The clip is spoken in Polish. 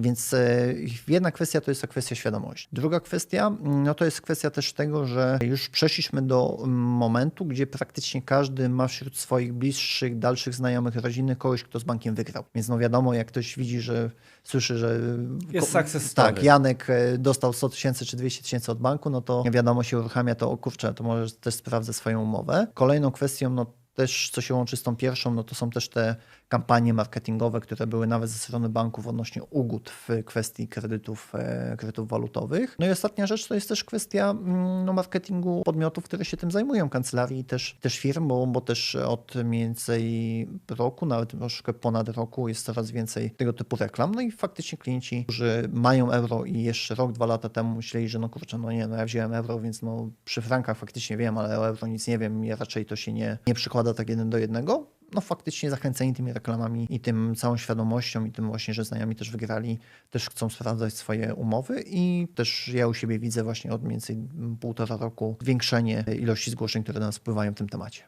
Więc e, jedna kwestia to jest ta kwestia świadomości. Druga kwestia, mm, no to jest kwestia też tego, że już przeszliśmy do mm, momentu, gdzie praktycznie każdy ma wśród swoich bliższych, dalszych znajomych, rodzinnych kogoś, kto z bankiem wygrał. Więc no wiadomo, jak ktoś widzi, że słyszy, że Jest ko- success story. tak, Janek e, dostał 100 tysięcy czy 200 tysięcy od banku, no to wiadomo się uruchamia to, o kurczę, to może też sprawdzę swoją umowę. Kolejną kwestią, no też co się łączy z tą pierwszą, no to są też te kampanie marketingowe, które były nawet ze strony banków odnośnie ugód w kwestii kredytów, e, kredytów walutowych. No i ostatnia rzecz to jest też kwestia mm, no, marketingu podmiotów, które się tym zajmują, kancelarii też, też firm, bo, bo też od mniej więcej roku, nawet troszkę ponad roku jest coraz więcej tego typu reklam. No i faktycznie klienci, którzy mają euro i jeszcze rok, dwa lata temu myśleli, że no kurczę, no nie, no ja wziąłem euro, więc no przy frankach faktycznie wiem, ale o euro nic nie wiem i raczej to się nie, nie przykłada tak jeden do jednego no faktycznie zachęceni tymi reklamami i tym całą świadomością i tym właśnie, że znajomi też wygrali, też chcą sprawdzać swoje umowy i też ja u siebie widzę właśnie od mniej więcej półtora roku zwiększenie ilości zgłoszeń, które do nas wpływają w tym temacie.